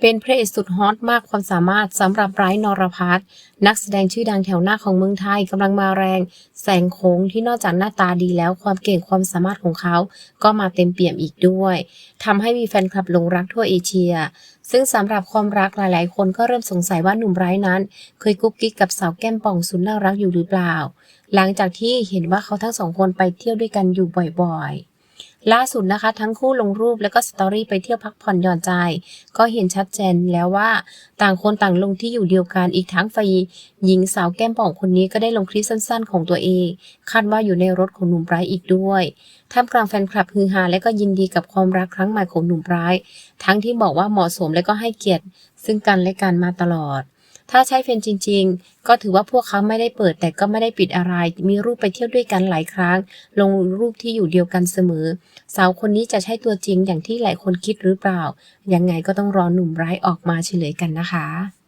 เป็นพระเอกสุดฮอตมากความสามารถสำหรับไบรท์นรพัฒน์นักแสดงชื่อดังแถวหน้าของเมืองไทยกำลังมาแรง แสงโค้งที่นอกจากหน้าตาดีแล้วความเก่งความสามารถของเขา ก็มาเต็มเปี่ยมอีกด้วยทำให้มีแฟนคลับหลงรักทั่วเอเชีย ซึ่งสำหรับความรักหลายๆ คนก็เริ่มสงสัยว่าหนุ่มไบรท์นั้น เคยกุ๊กกิ๊กกับสาวแก้มป่องสุดน่ารักอยู่หรือเปล่า หลังจากที่เห็นว่าเขาทั้งสองคนไปเที่ยวด้วยกันอยู่บ่อยๆ ล่าสุดนะคะ ทั้งคู่ลงรูปแล้วก็สตอรี่ไปเที่ยวพักผ่อนหย่อนใจ ก็เห็นชัดเจนแล้วว่าต่างคนต่างลงที่อยู่เดียวกันอีกทั้งฝ่ายหญิงสาวแก้มป่องคนนี้ก็ได้ลงคลิปสั้นๆ ของตัวเอง คาดว่าอยู่ในรถของหนุ่มไบรท์อีกด้วยท่ามกลางแฟนคลับฮือฮาและก็ยินดีกับความรักครั้งใหม่ของหนุ่มไบรท์ทั้งที่บอกว่าเหมาะสมและก็ให้เกียรติ ซึ่งกันและกันมาตลอด ถ้าใช่เฟนจริง ๆ ก็ถือว่าพวกเขาไม่ได้เปิดแต่ก็ไม่ได้ปิดอะไร มีรูปไปเที่ยวด้วยกันหลายครั้ง ลงรูปที่อยู่เดียวกันเสมอ สาวคนนี้จะใช่ตัวจริงอย่างที่หลายคนคิดหรือเปล่า ยังไงก็ต้องรอหนุ่มร้ายออกมาเฉลยกันนะคะ